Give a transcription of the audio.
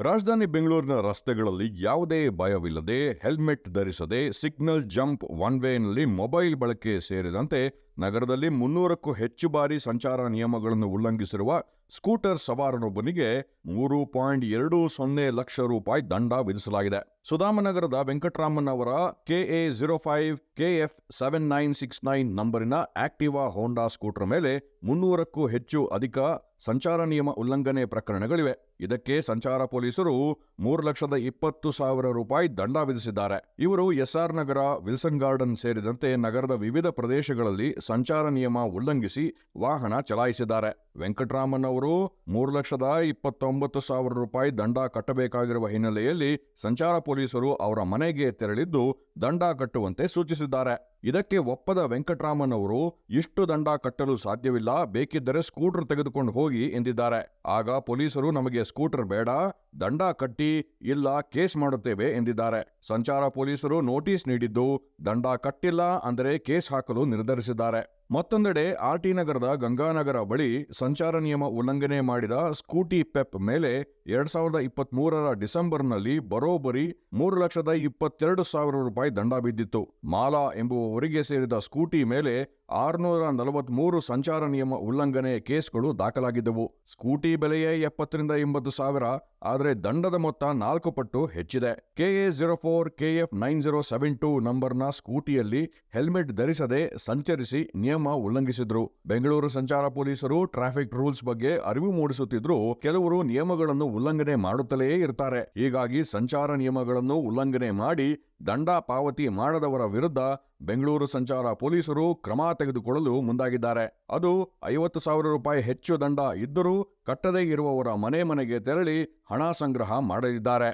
ರಾಜಧಾನಿ ಬೆಂಗಳೂರಿನ ರಸ್ತೆಗಳಲ್ಲಿ ಯಾವುದೇ ಭಯವಿಲ್ಲದೆ ಹೆಲ್ಮೆಟ್ ಧರಿಸದೆ ಸಿಗ್ನಲ್ ಜಂಪ್ ಒನ್ ವೇನಲ್ಲಿ ಮೊಬೈಲ್ ಬಳಕೆ ಸೇರಿದಂತೆ ನಗರದಲ್ಲಿ ಮುನ್ನೂರಕ್ಕೂ ಹೆಚ್ಚು ಬಾರಿ ಸಂಚಾರ ನಿಯಮಗಳನ್ನು ಉಲ್ಲಂಘಿಸಿರುವ ಸ್ಕೂಟರ್ ಸವಾರನೊಬ್ಬನಿಗೆ ಮೂರು ಪಾಯಿಂಟ್ ಎರಡು ಸೊನ್ನೆ ಲಕ್ಷ ರೂಪಾಯಿ ದಂಡ ವಿಧಿಸಲಾಗಿದೆ. ಸುಧಾಮನಗರದ ವೆಂಕಟರಾಮನ್ ಅವರ KA zero five KF seven nine six nine ನಂಬರಿನ Activa Honda scooter ಮೇಲೆ ಮುನ್ನೂರಕ್ಕೂ ಹೆಚ್ಚು ಅಧಿಕ ಸಂಚಾರ ನಿಯಮ ಉಲ್ಲಂಘನೆ ಪ್ರಕರಣಗಳಿವೆ. ಇದಕ್ಕೆ ಸಂಚಾರ ಪೊಲೀಸರು ಮೂರು ಲಕ್ಷದ ಇಪ್ಪತ್ತು ಸಾವಿರ ರೂಪಾಯಿ ದಂಡ ವಿಧಿಸಿದ್ದಾರೆ. ಇವರು ಎಸ್ಆರ್ ನಗರ, ವಿಲ್ಸನ್ ಗಾರ್ಡನ್ ಸೇರಿದಂತೆ ನಗರದ ವಿವಿಧ ಪ್ರದೇಶಗಳಲ್ಲಿ ಸಂಚಾರ ನಿಯಮ ಉಲ್ಲಂಘಿಸಿ ವಾಹನ ಚಲಾಯಿಸಿದ್ದಾರೆ. ವೆಂಕಟರಾಮನ್ ಅವರು ಮೂರು ಲಕ್ಷದ ಇಪ್ಪತ್ತೊಂಬತ್ತು ಸಾವಿರ ರೂಪಾಯಿ ದಂಡ ಕಟ್ಟಬೇಕಾಗಿರುವ ಹಿನ್ನೆಲೆಯಲ್ಲಿ ಸಂಚಾರ ಪೊಲೀಸರು ಅವರ ಮನೆಗೆ ತೆರಳಿದ್ದು ದಂಡ ಕಟ್ಟುವಂತೆ ಸೂಚಿಸಿದ್ದಾರೆ. ಇದಕ್ಕೆ ಒಪ್ಪದ ವೆಂಕಟರಾಮನ್ ಅವರು ಇಷ್ಟು ದಂಡ ಕಟ್ಟಲು ಸಾಧ್ಯವಿಲ್ಲ, ಬೇಕಿದ್ದರೆ ಸ್ಕೂಟರ್ ತೆಗೆದುಕೊಂಡು ಹೋಗಿ ಎಂದಿದ್ದಾರೆ. ಆಗ ಪೊಲೀಸರು ನಮಗೆ ಸ್ಕೂಟರ್ ಬೇಡ, ದಂಡ ಕಟ್ಟಿ, ಇಲ್ಲ ಕೇಸ್ ಮಾಡುತ್ತೇವೆ ಎಂದಿದ್ದಾರೆ. ಸಂಚಾರ ಪೊಲೀಸರು ನೋಟಿಸ್ ನೀಡಿದ್ದು, ದಂಡ ಕಟ್ಟಿಲ್ಲ ಅಂದರೆ ಕೇಸ್ ಹಾಕಲು ನಿರ್ಧರಿಸಿದ್ದಾರೆ. ಮತ್ತೊಂದೆಡೆ ಆರ್ಟಿ ನಗರದ ಗಂಗಾನಗರ ಬಳಿ ಸಂಚಾರ ನಿಯಮ ಉಲ್ಲಂಘನೆ ಮಾಡಿದ ಸ್ಕೂಟಿ ಪೆಪ್ ಮೇಲೆ ಎರಡ್ ಸಾವಿರದ ಇಪ್ಪತ್ತ್ ಮೂರರ ಡಿಸೆಂಬರ್ನಲ್ಲಿ ಬರೋಬ್ಬರಿ ಮೂರು ಲಕ್ಷದ ಇಪ್ಪತ್ತೆರಡು ಸಾವಿರ ರೂಪಾಯಿ ದಂಡ ಬಿದ್ದಿತ್ತು. ಮಾಲಾ ಎಂಬುವವರಿಗೆ ಸೇರಿದ ಸ್ಕೂಟಿ ಮೇಲೆ ಆರುನೂರ ನಲವತ್ಮೂರು ಸಂಚಾರ ನಿಯಮ ಉಲ್ಲಂಘನೆ ಕೇಸ್ಗಳು ದಾಖಲಾಗಿದ್ದವು. ಸ್ಕೂಟಿ ಬೆಲೆಯೇ ಎಪ್ಪತ್ತರಿಂದ ಎಂಬತ್ತು ಸಾವಿರ, ಆದರೆ ದಂಡದ ಮೊತ್ತ ನಾಲ್ಕು ಪಟ್ಟು ಹೆಚ್ಚಿದೆ. KA zero four KF nine zero seven two ನಂಬರ್ನ ಸ್ಕೂಟಿಯಲ್ಲಿ ಹೆಲ್ಮೆಟ್ ಧರಿಸದೆ ಸಂಚರಿಸಿ ನಿಯಮ ಉಲ್ಲಂಘಿಸಿದ್ರು. ಬೆಂಗಳೂರು ಸಂಚಾರ ಪೊಲೀಸರು ಟ್ರಾಫಿಕ್ ರೂಲ್ಸ್ ಬಗ್ಗೆ ಅರಿವು ಮೂಡಿಸುತ್ತಿದ್ರು ಕೆಲವರು ನಿಯಮಗಳನ್ನು ಉಲ್ಲಂಘನೆ ಮಾಡುತ್ತಲೇ ಇರ್ತಾರೆ. ಹೀಗಾಗಿ ಸಂಚಾರ ನಿಯಮಗಳನ್ನು ಉಲ್ಲಂಘನೆ ಮಾಡಿ ದಂಡ ಪಾವತಿ ಮಾಡದವರ ವಿರುದ್ಧ ಬೆಂಗಳೂರು ಸಂಚಾರ ಪೊಲೀಸರು ಕ್ರಮ ತೆಗೆದುಕೊಳ್ಳಲು ಮುಂದಾಗಿದ್ದಾರೆ. ಅದು ಐವತ್ತು ಸಾವಿರ ರೂಪಾಯಿ ಹೆಚ್ಚು ದಂಡ ಇದ್ದರೂ ಕಟ್ಟದೇ ಇರುವವರ ಮನೆ ಮನೆಗೆ ತೆರಳಿ ಹಣ ಸಂಗ್ರಹ ಮಾಡಲಿದ್ದಾರೆ.